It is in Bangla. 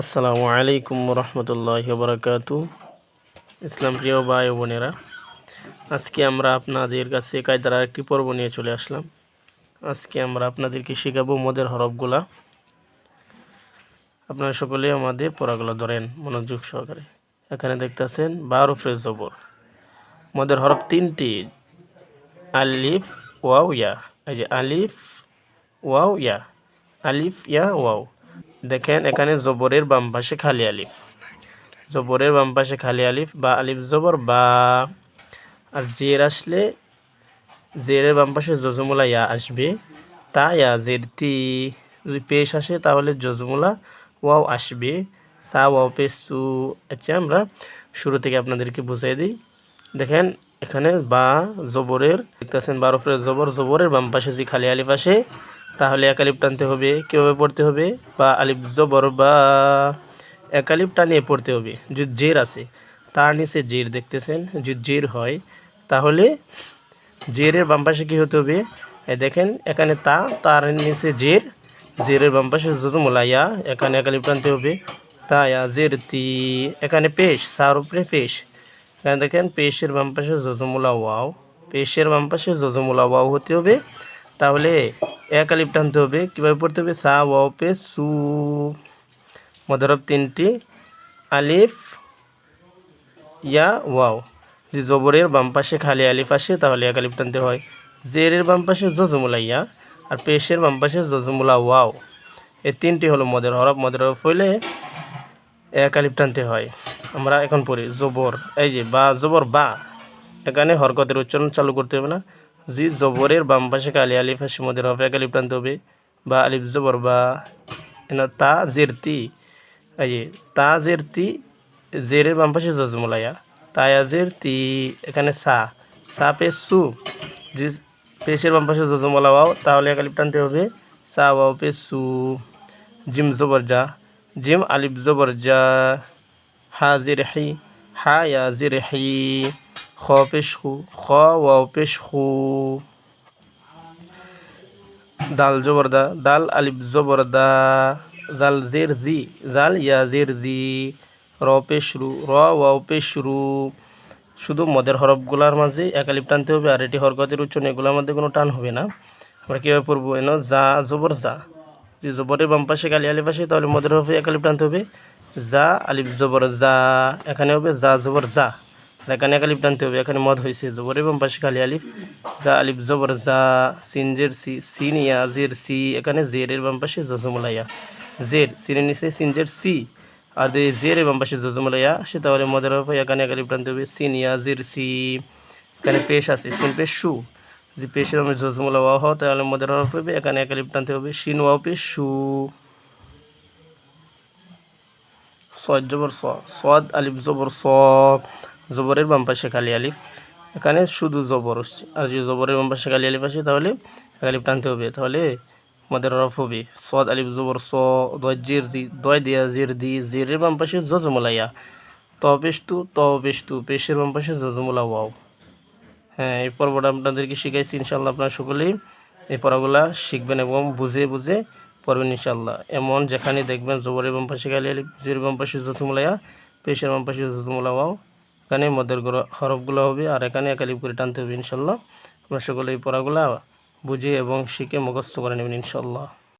আসসালামু আলাইকুম রহমতুল্লাহ বরকাত ইসলাম প্রিয় ভাই বোনেরা, আজকে আমরা আপনাদের কাছে কায়দার একটি পর্ব নিয়ে চলে আসলাম। আজকে আমরা আপনাদেরকে শেখাবো মদের হরফগুলা। আপনারা সকলে আমাদের পড়াগুলো ধরেন মনোযোগ সহকারে। এখানে দেখতেছেন বারো ফ্রেজ জবর। মদের হরফ তিনটি, আলিফ, ওয়াও, ইয়া। এই যে আলিফ, ওয়াও, ইয়া। আলিফ, ইয়া, ওয়াও। দেখেন, এখানে জবরের বাম পাশে খালি আলিফ। জবরের বাম পাশে খালি আলিফ, বা আলিফ জবর, বা আর জের আসলে জেরের বাম পাশে জজমুলা ইয়া আসবে। তা ইয়া, জের তি যদি পেশ আসে, তাহলে জজমুলা ওয়াও আসবে। সা ওয়াও, পেশ, সু আচ্ছা আমরা শুরু থেকে আপনাদেরকে বুঝাই দিই। দেখেন, এখানে বা জবরের, দেখতেছেন, বারো ফের জবর, জবরের বাম পাশে যে খালি আলিফ আসে তাহলে একালিপ টানতে হবে, কীভাবে পড়তে হবে? বা আলিফ জবর বা একালিপ টানিয়ে পড়তে হবে, যদি জের আছে। তার নিচে জের দেখতেছেন, যদি জের হয়, তাহলে জেরের বাম পাশে কী হতে হবে? দেখেন, এখানে তা, তার নিচে জের, জেরের বাম পাশে এখানে একালিপ টানতে হবে। তা জের তি, এখানে পেশ, সার উপরে পেশ। এখানে দেখেন, পেশের বাম পাশে জজমুলা ওয়াও পেশের বাম পাশে জজমুলা ওয়াও হতে হবে। তাহলে এক আলিফ টানতে হবে। কীভাবে পড়তে হবে? সা ওয়াও পে, সু। মদরব তিনটি। আলিফ, ইয়া, ওয়াও। যে জবরের বাম পাশে খালি আলিফ আসে, তাহলে এক আলিফ টানতে হয় জেরের বাম পাশে জজমুলা ইয়া। আর পেশের বাম পাশে জজমুলা ওয়াও। এই তিনটি হলো মদের হরফ। মদের হরফ হইলে এক আলিফ টানতে হয়। আমরা এখন পড়ি জবর। এই যে বা, জবর বা। এখানে হরকতের উচ্চারণ চালু করতে হবে না। জি জবরের বাম পাশে কালি আলিফ হাসি মধ্যে হবে, এক হবে, বা আলিফ জবর, বা তা জেরতি এই তা জেরতি জেরের বাম পাশে জজমুলাইয়া তায়া জেরতি এখানে সা সা পে সু জি পেশের বাম পাশে জজমলা তাহলে এক আলিফ হবে, সা ওয়াও পে সু, জিম জবর যা জিম আলিফ জবর যা হা জির হি, হা ইয়া জির হি। খ পেশ খু খ ওয়াও পেশ খু দাল জবরদা, দাল আলিফ জবরদা, জাল জের জি জাল ইয়া জের জি র পেশ রু র ওয়াও পেশ রু শুধু মদের হরফগুলার মাঝে এক আলিফ টানতে হবে আর এটি হরকতের উচ্চারণ, এগুলোর মধ্যে কোনো টান হবে না। আমরা কীভাবে পড়ব? এন যা জবর যা যে জবরের বাম পাশে কালি আলিফ আসে, তাহলে মদের হরফে এক আলিফ টানতে হবে। যা আলিফ জবর যা এখানে হবে যা জবর যা এখানে এক আলিফ টানতে হবে এখানে মদ হয়েছে জবর এবং পাশে খালি আলিফ যা আলিফ জবর যা সিনজের সি সিনিয়া জের সি এখানে জেরের বাম পাশে জজমুলাইয়া জের সিনের নিচে সিনজের সি আর যদি জের এবং পাশে জজমুলাইয়া সে তাহলে মদের হবে এখানে এক আলিফ টানতে হবে সিনিয়া জের সি এখানে পেশ আছে সিন পেশ সু যে পেশের আমি জজমুলা ওয়া হওয়া তাহলে মদের হরফ হবে এখানে এক আলিফ টানতে হবে সিন ওয়াও পেশ সু সদ জবর সদ আলিফ জবর স জবরের বাম পাশে খালি আলিফ। এখানে শুধু জবর হচ্ছে। আর যদি জবরের বাম পাশে খালি আলিফ আসে, তাহলে আলিফ টানতে হবে। তাহলে আমাদের রফ হবে। সদ আলিফ জবর, স, দয়, জের, জি, দয় দিয়া, জির, দি, জেরের বাম পাশে জজমলাইয়া ত পেশ ত পেশ পেশের বাম পাশে জজমলা, ওয়াও। হ্যাঁ এই পর্বটা আপনাদেরকে শিখাইছি ইনশাল্লাহ আপনারা সকলেই এই পড়াগুলা শিখবেন এবং বুঝে বুঝে পড়বেন ইনশাল্লাহ এমন যেখানে দেখবেন জবরের বাম পাশে খালি আলিফ, জের বাম পাশে জজমলাইয়া পেশের বাম পাশে জজমলা, ওয়াও। এখানে মদের হরফগুলো হবে আর এখানে একালিপ করে টানতে হবে, ইনশাল্লাহ। আমরা সকলে এই পড়াগুলো বুঝে এবং শিখে মুখস্থ করে নেবেন, ইনশাল্লাহ।